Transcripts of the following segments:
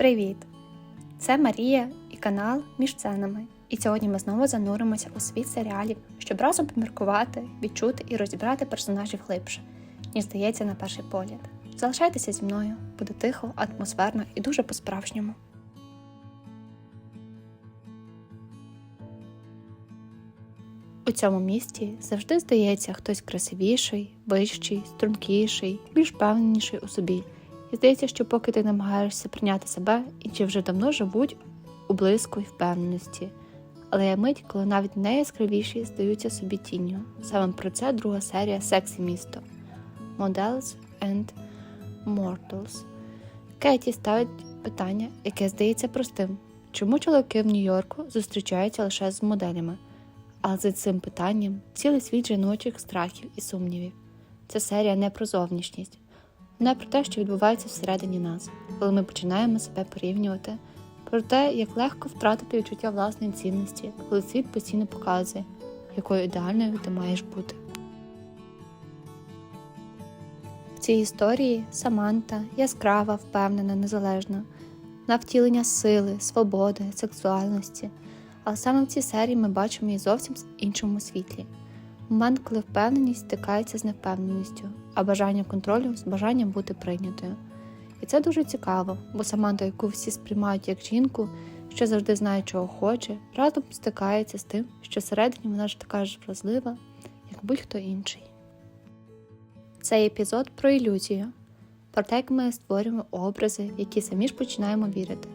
Привіт! Це Марія і канал Між сценами. І сьогодні ми знову зануримося у світ серіалів, щоб разом поміркувати, відчути і розібрати персонажів глибше, ніж здається на перший погляд. Залишайтеся зі мною, буде тихо, атмосферно і дуже по-справжньому. У цьому місті завжди здається хтось красивіший, вищий, стрункіший, більш впевненіший у собі. І здається, що поки ти намагаєшся прийняти себе, інші вже давно живуть у блиску й впевненості. Але є мить, коли навіть найяскравіші здаються собі тінню. Саме про це друга серія Сексі місто Models and Mortals. Кеті ставить питання, яке здається простим: чому чоловіки в Нью-Йорку зустрічаються лише з моделями? Але за цим питанням цілий світ жіночих страхів і сумнівів. Ця серія не про зовнішність, вона про те, що відбувається всередині нас, коли ми починаємо себе порівнювати, про те, як легко втратити відчуття власної цінності, коли світ постійно показує, якою ідеальною ти маєш бути. В цій історії Саманта яскрава, впевнена, незалежна, на втілення сили, свободи, сексуальності. Але саме в цій серії ми бачимо її зовсім в іншому світлі. Момент, коли впевненість стикається з невпевненістю, а бажання контролю з бажанням бути прийнятою. І це дуже цікаво, бо Саманта, яку всі сприймають як жінку, що завжди знає, чого хоче, разом стикається з тим, що всередині вона ж така ж вразлива, як будь-хто інший. Цей епізод про ілюзію, про те, як ми створюємо образи, в які самі ж починаємо вірити,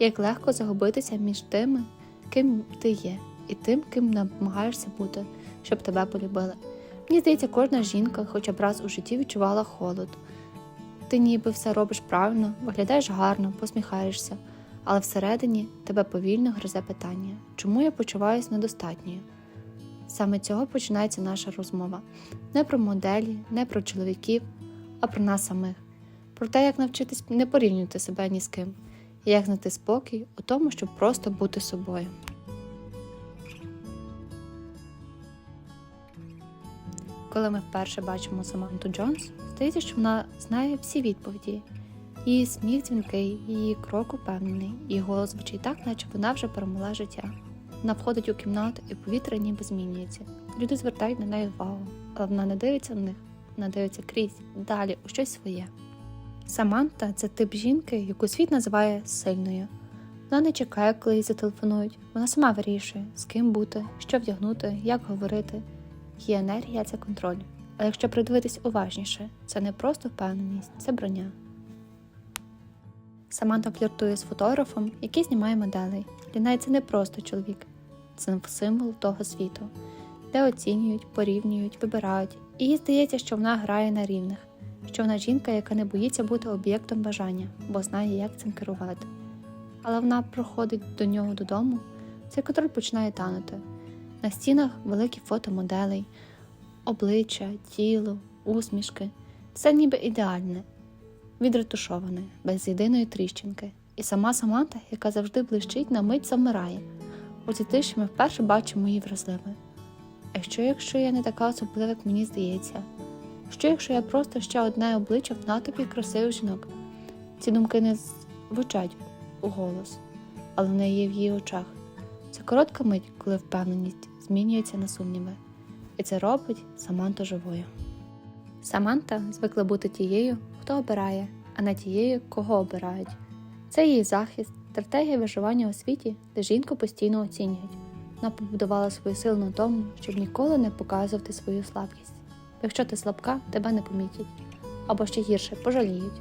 як легко загубитися між тими, ким ти є, і тим, ким намагаєшся бути, щоб тебе полюбили. Мені здається, кожна жінка хоча б раз у житті відчувала холод. Ти ніби все робиш правильно, виглядаєш гарно, посміхаєшся, але всередині тебе повільно гризе питання, чому я почуваюся недостатньою. Саме цього починається наша розмова не про моделі, не про чоловіків, а про нас самих, про те, як навчитись не порівнювати себе ні з ким, і як знайти спокій у тому, щоб просто бути собою. Коли ми вперше бачимо Саманту Джонс, здається, що вона знає всі відповіді. Її сміх дзвінкий, її крок упевнений, її голос звучить так, наче вона вже перемогла життя. Вона входить у кімнату і повітря ніби змінюється. Люди звертають на неї увагу, але вона не дивиться на них, вона дивиться крізь, далі у щось своє. Саманта це тип жінки, яку світ називає сильною. Вона не чекає, коли їй зателефонують. Вона сама вирішує, з ким бути, що вдягнути, як говорити. Її енергія це контроль. А якщо придивитись уважніше, це не просто впевненість, це броня. Саманта фліртує з фотографом, який знімає моделей. Неї це не просто чоловік, це символ того світу, де оцінюють, порівнюють, вибирають. І їй здається, що вона грає на рівних, що вона жінка, яка не боїться бути об'єктом бажання, бо знає, як цим керувати. Але вона проходить до нього додому, цей контроль починає танути. На стінах великі фото моделей, обличчя, тіло, усмішки все ніби ідеальне, відретушоване, без єдиної тріщинки. І сама Саманта, яка завжди блищить, на мить завмирає. У цій тиші ми вперше бачимо її вразливою. А що, якщо я не така особлива, як мені здається? Що, якщо я просто ще одне обличчя в натовпі красивих жінок? Ці думки не звучать у голос, але вони є в її очах. Це коротка мить, коли впевненість змінюється на сумніви, і це робить Саманту живою. Саманта звикла бути тією, хто обирає, а не тією, кого обирають. Це її захист, стратегія виживання у світі, де жінку постійно оцінюють. Вона побудувала свою силу на тому, щоб ніколи не показувати свою слабкість. Якщо ти слабка, тебе не помітять, або ще гірше пожаліють.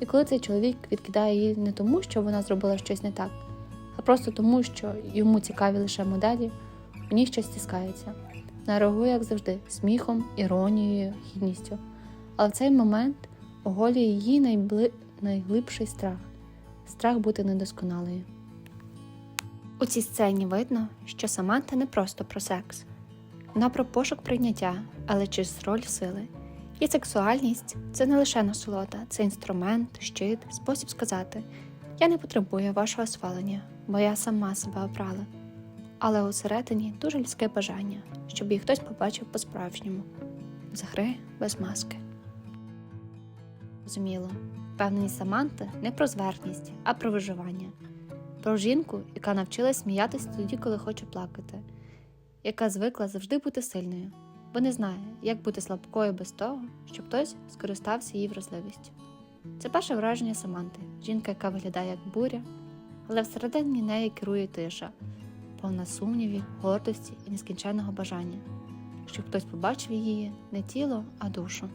І коли цей чоловік відкидає її не тому, що вона зробила щось не так, а просто тому, що йому цікаві лише моделі, щось стискається. Реагує, як завжди, сміхом, іронією, гідністю. Але в цей момент оголює її найбли... найглибший страх страх бути недосконалою. У цій сцені видно, що Саманта не просто про секс, вона про пошук прийняття, але через роль сили. І сексуальність це не лише насолода, це інструмент, щит, спосіб сказати: Я не потребую вашого схвалення, бо я сама себе обрала. Але усередині дуже людське бажання, щоб її хтось побачив по-справжньому з гри без маски. Зрозуміло, Впевненість Саманти не про зверхність, а про виживання. Про жінку, яка навчилась сміятися тоді, коли хоче плакати, яка звикла завжди бути сильною, бо не знає, як бути слабкою без того, щоб хтось скористався її вразливістю. Це перше враження Саманти, жінка, яка виглядає як буря, але всередині неї керує тиша, повна сумнівів, гордості і нескінченного бажання, щоб хтось побачив її не тіло, а душу.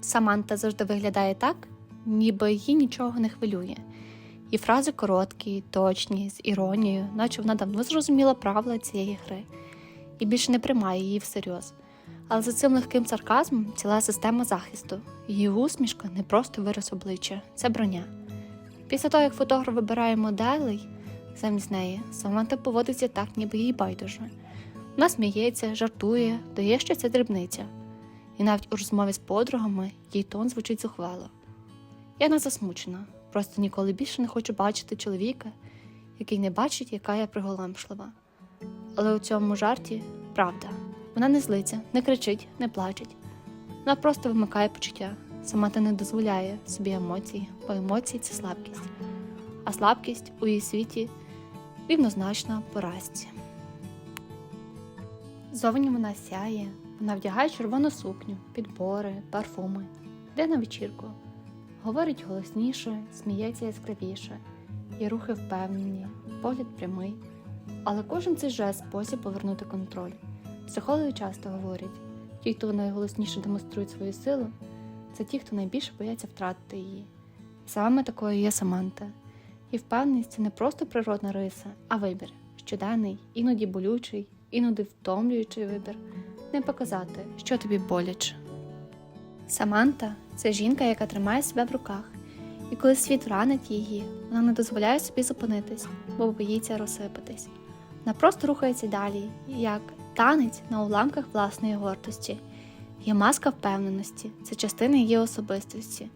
Саманта завжди виглядає так, ніби її нічого не хвилює. І фрази короткі, точні, з іронією, наче вона давно зрозуміла правила цієї гри і більше не приймає її всерйоз. Але за цим легким сарказмом ціла система захисту. Її усмішка не просто вираз обличчя, це броня. Після того, як фотограф вибирає моделей замість неї, Саманта поводиться так, ніби їй байдуже. Вона сміється, жартує, дає, що це дрібниця. І навіть у розмові з подругами їй тон звучить зухвало. Я не засмучена, просто ніколи більше не хочу бачити чоловіка, який не бачить, яка я приголомшлива. Але у цьому жарті правда. Вона не злиться, не кричить, не плачеть. Вона просто вимикає почуття. Сама та не дозволяє собі емоцій, бо емоції це слабкість. А слабкість у її світі рівнозначна поразці. Зовні вона сяє, вона вдягає червону сукню, підбори, парфуми, йде на вечірку. Говорить голосніше, сміється яскравіше, її рухи впевнені, погляд прямий. Але кожен цей жест спосіб повернути контроль. Психологи часто говорять, ті, хто найголосніше демонструють свою силу, це ті, хто найбільше бояться втратити її. Саме такою є Саманта. І впевненість це не просто природна риса, а вибір, щоденний, іноді болючий, іноді втомлюючий вибір, не показати, що тобі боляче. Саманта це жінка, яка тримає себе в руках, і коли світ ранить її, вона не дозволяє собі зупинитись, бо боїться розсипатись. Вона просто рухається далі, як танець на уламках власної гордості. Є маска впевненості, це частина її особистості,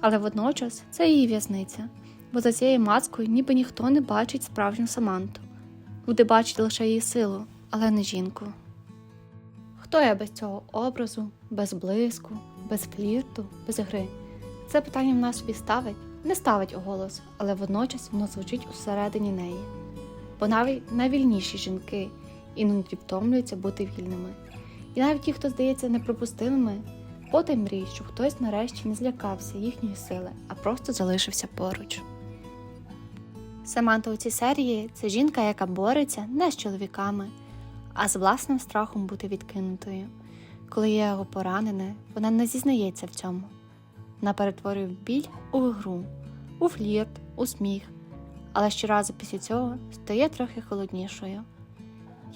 але водночас це її в'язниця, бо за цією маскою ніби ніхто не бачить справжню Саманту. Люди бачать лише її силу, але не жінку. Хто я без цього образу, без блиску, без флірту, без гри? Це питання в нас собі ставить, не ставить у але водночас воно звучить усередині неї. Бо навіть найвільніші жінки іноді втомлюються бути вільними. І навіть ті, хто здається непропустимими, потай мрій, щоб хтось нарешті не злякався їхньої сили, а просто залишився поруч. Саманта у цій серії це жінка, яка бореться не з чоловіками, а з власним страхом бути відкинутою. Коли є його поранене, вона не зізнається в цьому. Вона перетворює біль у гру, у флірт, у сміх, але щоразу після цього стає трохи холоднішою.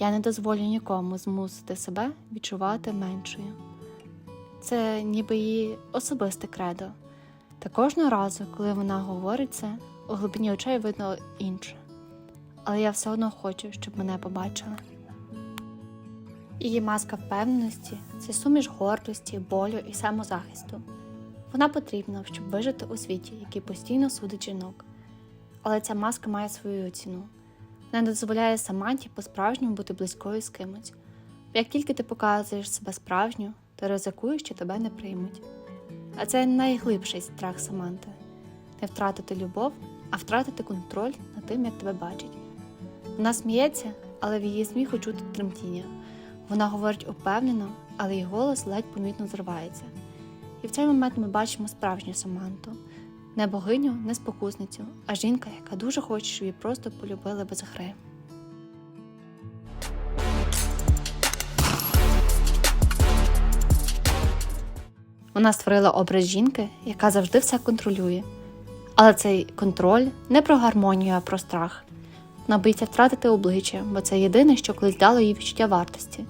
Я не дозволю нікому змусити себе відчувати меншою. Це ніби її особисте кредо. Та кожного разу, коли вона говорить це, у глибині очей видно інше. Але я все одно хочу, щоб мене побачили. Її маска впевненості це суміш гордості, болю і самозахисту. Вона потрібна, щоб вижити у світі, який постійно судить жінок. Але ця маска має свою ціну. Не дозволяє Саманті по-справжньому бути близькою з кимось. Як тільки ти показуєш себе справжню, ти ризикуєш, що тебе не приймуть. А це найглибший страх Саманти не втратити любов, а втратити контроль над тим, як тебе бачать. Вона сміється, але в її сміху чути тремтіння. Вона говорить упевнено, але її голос ледь помітно зривається. І в цей момент ми бачимо справжню Саманту не богиню, не спокусницю, а жінка, яка дуже хоче, щоб її просто полюбили без гри. Вона створила образ жінки, яка завжди все контролює. Але цей контроль не про гармонію, а про страх. Вона боїться втратити обличчя, бо це єдине, що колись дало їй відчуття вартості.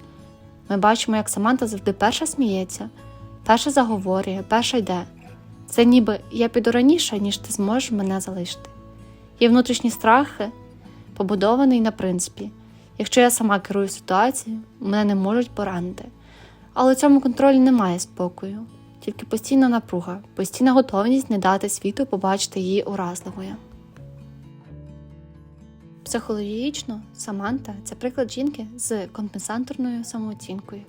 Ми бачимо, як Саманта завжди перша сміється, перша заговорює, перша йде. Це ніби я піду раніше, ніж ти зможеш мене залишити. Є внутрішні страхи, побудований на принципі. Якщо я сама керую ситуацією, мене не можуть поранити. Але цьому контролі немає спокою, тільки постійна напруга, постійна готовність не дати світу побачити її уразливою. Психологічно Саманта це приклад жінки з компенсаторною самооцінкою,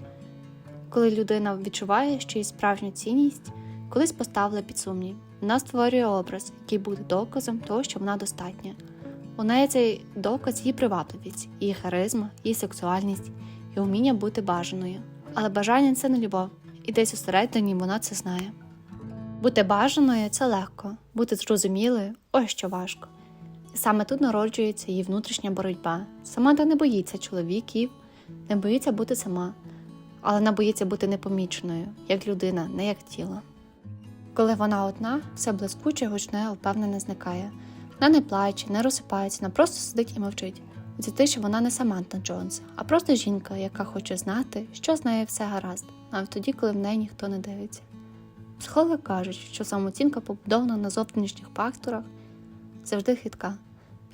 коли людина відчуває, що її справжню цінність колись поставила під сумнів. Вона створює образ, який буде доказом того, що вона достатня. У неї цей доказ її привабливість, її харизма, її сексуальність і вміння бути бажаною. Але бажання це не любов, і десь усередині вона це знає. Бути бажаною це легко, бути зрозумілою ось що важко. І саме тут народжується її внутрішня боротьба. Саманта не боїться чоловіків, не боїться бути сама, але вона боїться бути непоміченою, як людина, не як тіло. Коли вона одна, все блискуче, гучне, впевнене зникає. Вона не плаче, не розсипається, вона просто сидить і мовчить. Це те, що вона не Саманта Джонс, а просто жінка, яка хоче знати, що з нею все гаразд, навіть тоді, коли в неї ніхто не дивиться. Психологи кажуть, що самооцінка побудована на зовнішніх факторах завжди хитка.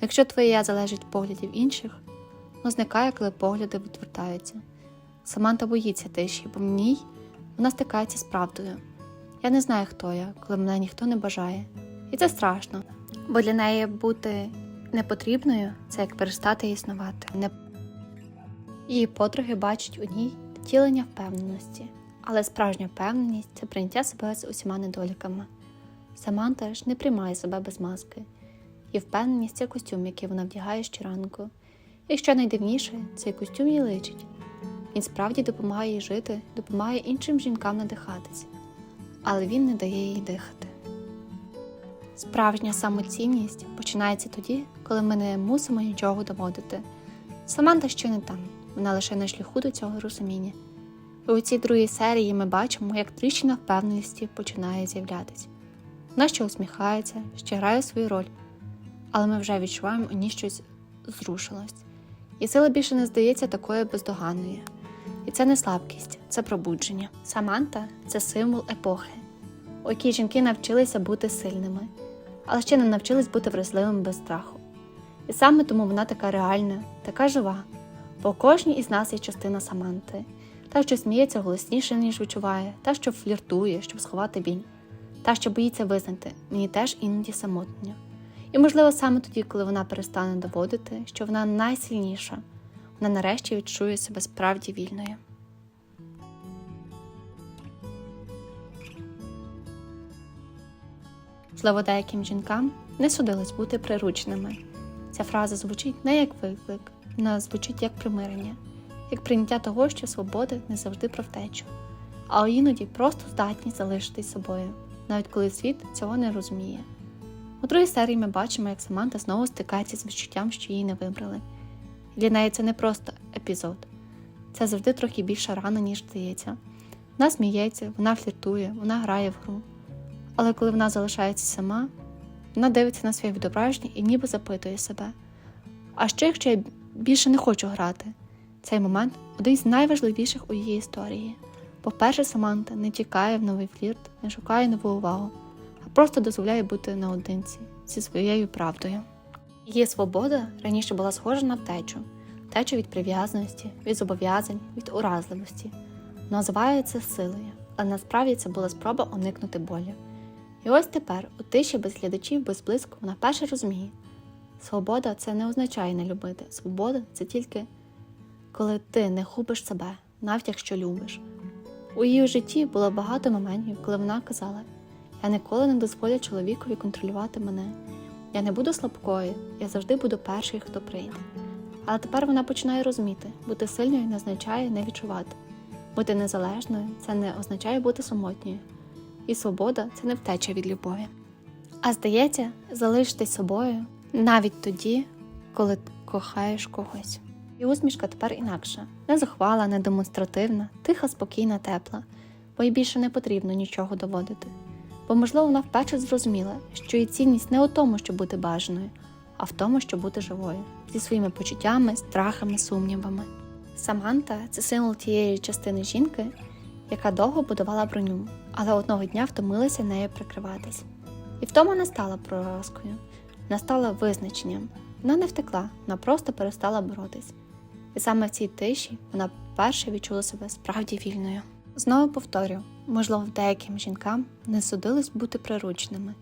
Якщо твоє я залежить від поглядів інших, воно зникає, коли погляди відвертаються. Саманта боїться тиші, бо в ній вона стикається з правдою. Я не знаю, хто я, коли мене ніхто не бажає. І це страшно, бо для неї бути непотрібною це як перестати існувати. Не... Її подруги бачать у ній втілення впевненості, але справжня впевненість це прийняття себе з усіма недоліками. Саманта ж не приймає себе без маски. Її впевненість це костюм, який вона вдягає щоранку. І що найдивніше, цей костюм їй личить. Він справді допомагає їй жити, допомагає іншим жінкам надихатися, але він не дає їй дихати. Справжня самоцінність починається тоді, коли ми не мусимо нічого доводити. Саманта ще не там, вона лише на шляху до цього розуміння. І у цій другій серії ми бачимо, як тріщина впевненості починає з'являтися. Вона ще усміхається, ще грає свою роль, але ми вже відчуваємо у ній щось зрушилось. І сила більше не здається такою бездоганною. Це не слабкість, це пробудження. Саманта це символ епохи, у якій жінки навчилися бути сильними, але ще не навчились бути вразливими без страху. І саме тому вона така реальна, така жива, бо кожній із нас є частина Саманти, та, що сміється голосніше, ніж відчуває, та, що фліртує, щоб сховати біль, та, що боїться визнати, мені теж іноді самотньо. І, можливо, саме тоді, коли вона перестане доводити, що вона найсильніша, вона нарешті відчує себе справді вільною. Можливо, деяким жінкам не судилось бути приручними. Ця фраза звучить не як виклик, вона звучить як примирення, як прийняття того, що свобода не завжди про втечу, а іноді просто здатність залишитись собою, навіть коли світ цього не розуміє. У другій серії ми бачимо, як Саманта знову стикається з відчуттям, що її не вибрали. Для неї це не просто епізод, це завжди трохи більша рана, ніж здається. Вона сміється, вона фліртує, вона грає в гру. Але коли вона залишається сама, вона дивиться на своє відображення і ніби запитує себе. А що, якщо я більше не хочу грати? Цей момент один з найважливіших у її історії. По-перше, Саманта не тікає в новий флірт, не шукає нову увагу, а просто дозволяє бути наодинці зі своєю правдою. Її свобода раніше була схожа на втечу, втечу від прив'язаності, від зобов'язань, від уразливості. Називає це силою, але насправді це була спроба уникнути болю. І ось тепер, у тиші без глядачів, без блиску, вона перше розуміє. Свобода це не означає не любити. Свобода це тільки коли ти не губиш себе, навіть якщо любиш. У її житті було багато моментів, коли вона казала: Я ніколи не дозволю чоловікові контролювати мене. Я не буду слабкою, я завжди буду перший, хто прийде. Але тепер вона починає розуміти, бути сильною не означає не відчувати. Бути незалежною це не означає бути самотньою. І свобода це не втеча від любові. А здається, залишитись собою навіть тоді, коли кохаєш когось. І усмішка тепер інакша, не захвала, не демонстративна, тиха, спокійна, тепла, бо їй більше не потрібно нічого доводити. Бо, можливо, вона вперше зрозуміла, що її цінність не у тому, щоб бути бажаною, а в тому, щоб бути живою, зі своїми почуттями, страхами, сумнівами. Саманта це символ тієї частини жінки, яка довго будувала броню, але одного дня втомилася нею прикриватись. І втома не стала проразкою, вона стала визначенням. Вона не втекла, вона просто перестала боротись. І саме в цій тиші вона перше відчула себе справді вільною. Знову повторю, можливо, деяким жінкам не судилось бути приручними.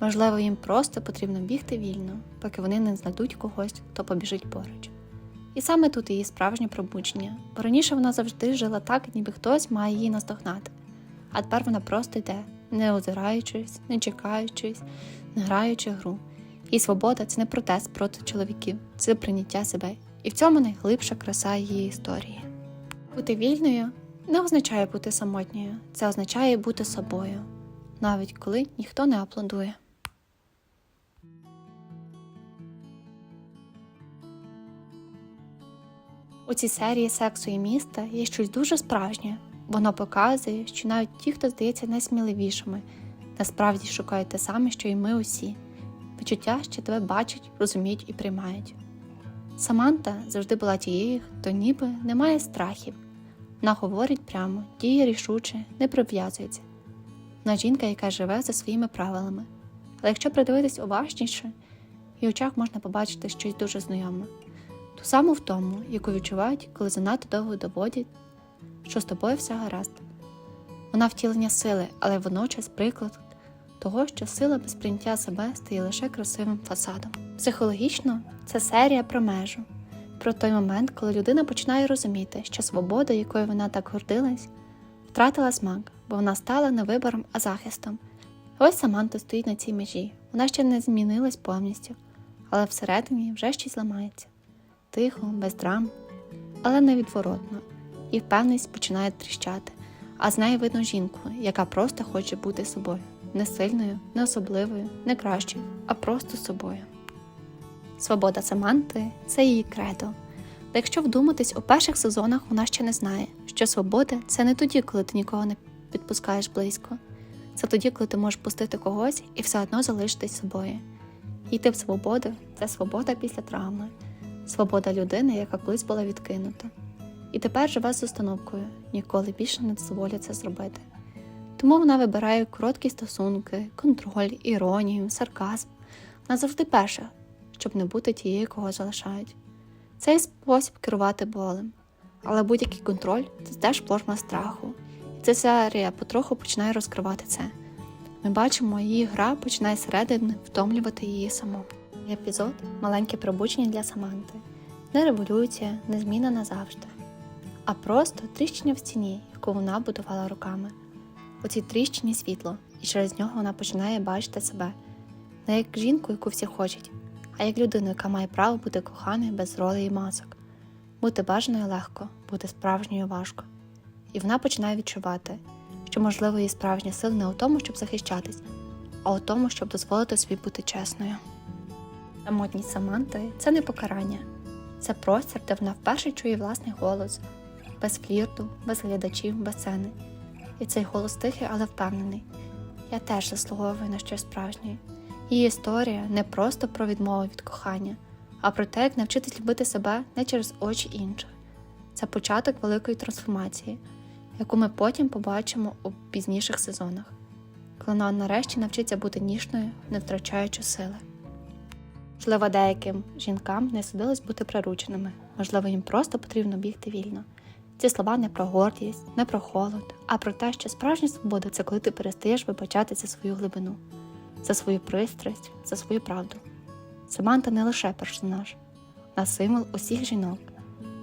Можливо, їм просто потрібно бігти вільно, поки вони не знайдуть когось, хто побіжить поруч. І саме тут її справжнє пробудження, бо раніше вона завжди жила так, ніби хтось має її наздогнати. А тепер вона просто йде, не озираючись, не чекаючись, не граючи гру. І свобода це не протест проти чоловіків, це прийняття себе. І в цьому найглибша краса її історії. Бути вільною не означає бути самотньою, це означає бути собою, навіть коли ніхто не аплодує. У цій серії сексу і міста є щось дуже справжнє. Воно показує, що навіть ті, хто здається найсміливішими, насправді шукають те саме, що і ми усі відчуття, що тебе бачать, розуміють і приймають. Саманта завжди була тією, хто ніби не має страхів. Вона говорить прямо, діє рішуче, не прив'язується. Вона жінка, яка живе за своїми правилами. Але якщо придивитись уважніше, в очах можна побачити щось дуже знайоме. Ту саму втому, яку відчувають, коли занадто довго доводять, що з тобою все гаразд. Вона втілення сили, але водночас приклад того, що сила без прийняття себе стає лише красивим фасадом. Психологічно це серія про межу, про той момент, коли людина починає розуміти, що свобода, якою вона так гордилась, втратила смак, бо вона стала не вибором, а захистом. Ось Саманта стоїть на цій межі. Вона ще не змінилась повністю, але всередині вже щось ламається. Тихо, без драм, але невідворотно, і впевненість починає тріщати, а з неї видно жінку, яка просто хоче бути собою, не сильною, не особливою, не кращою, а просто собою. Свобода Саманти це її кредо. Та якщо вдуматись, у перших сезонах вона ще не знає, що свобода це не тоді, коли ти нікого не підпускаєш близько. Це тоді, коли ти можеш пустити когось і все одно залишитись собою. Йти в свободу це свобода після травми, свобода людини, яка колись була відкинута. І тепер живе з установкою ніколи більше не дозволять це зробити. Тому вона вибирає короткі стосунки, контроль, іронію, сарказм. Вона завжди перша, щоб не бути тією, кого залишають. Це і спосіб керувати болем. Але будь-який контроль це теж форма страху. І ця серія потроху починає розкривати це. Ми бачимо, її гра починає зсередини втомлювати її саму. Епізод маленьке пробудження для Саманти. Не революція, не зміна назавжди, а просто тріщина в стіні, яку вона будувала руками. У цій тріщині світло, і через нього вона починає бачити себе не як жінку, яку всі хочуть, а як людину, яка має право бути коханою без ролей і масок. Бути бажаною легко, бути справжньою важко. І вона починає відчувати, що, можливо, її справжня сила не у тому, щоб захищатись, а у тому, щоб дозволити собі бути чесною. Самотність Саманти це не покарання, це простір, де вона вперше чує власний голос, без флірту, без глядачів, без сцени. І цей голос тихий, але впевнений. Я теж заслуговую на щось справжнє. Її історія не просто про відмову від кохання, а про те, як навчитись любити себе не через очі інших. Це початок великої трансформації, яку ми потім побачимо у пізніших сезонах, коли вона нарешті навчиться бути ніжною, не втрачаючи сили. Можливо, деяким жінкам не судилось бути прирученими, можливо, їм просто потрібно бігти вільно. Ці слова не про гордість, не про холод, а про те, що справжня свобода це коли ти перестаєш вибачати за свою глибину, за свою пристрасть, за свою правду. Саманта не лише персонаж, вона символ усіх жінок,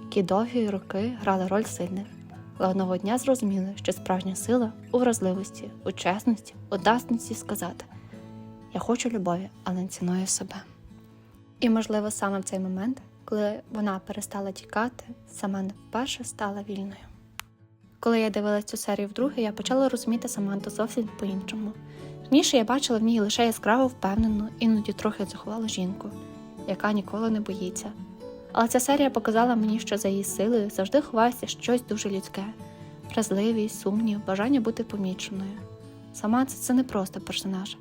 які довгі роки грали роль сильних, але одного дня зрозуміли, що справжня сила у вразливості, у чесності, у дасності сказати Я хочу любові, але не ціную себе. І, можливо, саме в цей момент, коли вона перестала тікати, Саманта вперше стала вільною. Коли я дивилась цю серію вдруге, я почала розуміти Саманту зовсім по-іншому. Раніше я бачила в ній лише яскраво впевнену, іноді трохи заховалу жінку, яка ніколи не боїться. Але ця серія показала мені, що за її силою завжди ховається щось дуже людське, вразливість, сумнів, бажання бути поміченою. Саманта це не просто персонаж,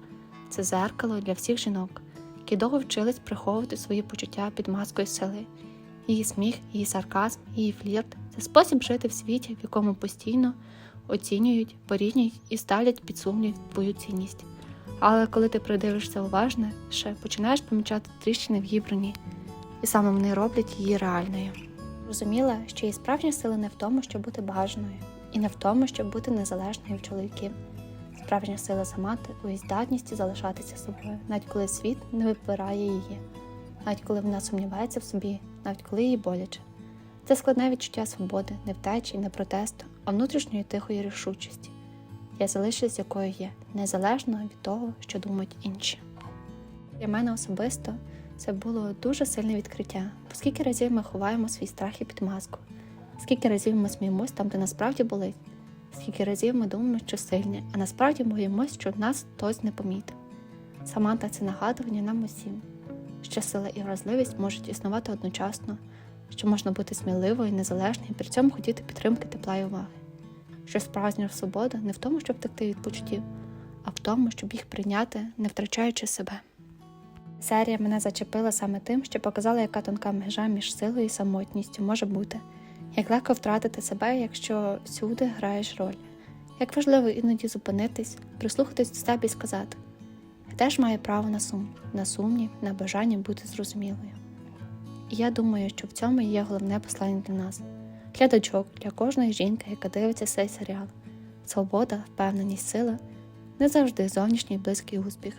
це зеркало для всіх жінок які довго вчились приховувати свої почуття під маскою сили. Її сміх, її сарказм, її флірт це спосіб жити в світі, в якому постійно оцінюють, порівнюють і ставлять під сумнів твою цінність. Але коли ти придивишся уважно, ще починаєш помічати тріщини в її і саме вони роблять її реальною. Розуміла, що її справжня сила не в тому, щоб бути бажаною, і не в тому, щоб бути незалежною від чоловіків. Справжня сила Саманти у здатності залишатися собою, навіть коли світ не випирає її, навіть коли вона сумнівається в собі, навіть коли їй боляче. Це складне відчуття свободи, не втечі, не протесту, а внутрішньої тихої рішучості. Я залишусь, якою є, незалежно від того, що думають інші. Для мене особисто це було дуже сильне відкриття, бо скільки разів ми ховаємо свій страх і під маску, скільки разів ми сміємось там, де насправді болить, скільки разів ми думаємо, що сильні, а насправді боїмось, щоб нас хтось не помітив. Саманта це нагадування нам усім, що сила і вразливість можуть існувати одночасно, що можна бути сміливою, незалежною і при цьому хотіти підтримки тепла і уваги. Що справжня свобода не в тому, щоб втекти від почуттів, а в тому, щоб їх прийняти, не втрачаючи себе. Серія мене зачепила саме тим, що показала, яка тонка межа між силою і самотністю може бути, як легко втратити себе, якщо всюди граєш роль, як важливо іноді зупинитись, прислухатись до себе і сказати: я теж маю право на сум, на сумнів, на бажання бути зрозумілою. І я думаю, що в цьому є головне послання для нас, глядачок, для кожної жінки, яка дивиться цей серіал. Свобода, впевненість, сила не завжди зовнішній близький успіх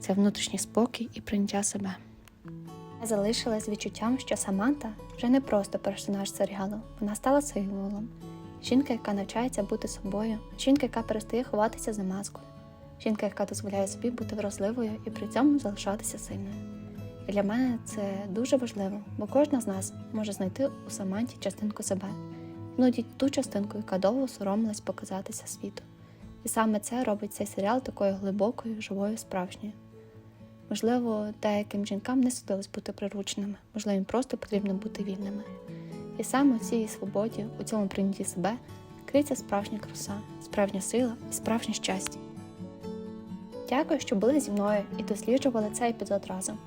це внутрішній спокій і прийняття себе. Я залишилась відчуттям, що Саманта вже не просто персонаж серіалу, вона стала символом. Жінка, яка навчається бути собою, жінка, яка перестає ховатися за маскою, жінка, яка дозволяє собі бути вразливою і при цьому залишатися сильною. І для мене це дуже важливо, бо кожна з нас може знайти у Саманті частинку себе, іноді ту частинку, яка довго соромилась показатися світу. І саме це робить цей серіал такою глибокою, живою, справжньою. Можливо, деяким жінкам не судилось бути прирученими, можливо, їм просто потрібно бути вільними. І саме у цій свободі, у цьому прийнятті себе, криється справжня краса, справжня сила і справжнє щастя. Дякую, що були зі мною і досліджували цей епізод разом.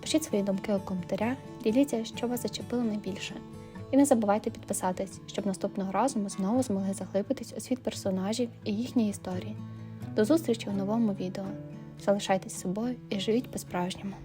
Пишіть свої думки у коментарях, діліться, що вас зачепило найбільше. І не забувайте підписатись, щоб наступного разу ми знову змогли заглибитись у світ персонажів і їхньої історії. До зустрічі у новому відео. Залишайтесь собою і живіть по-справжньому.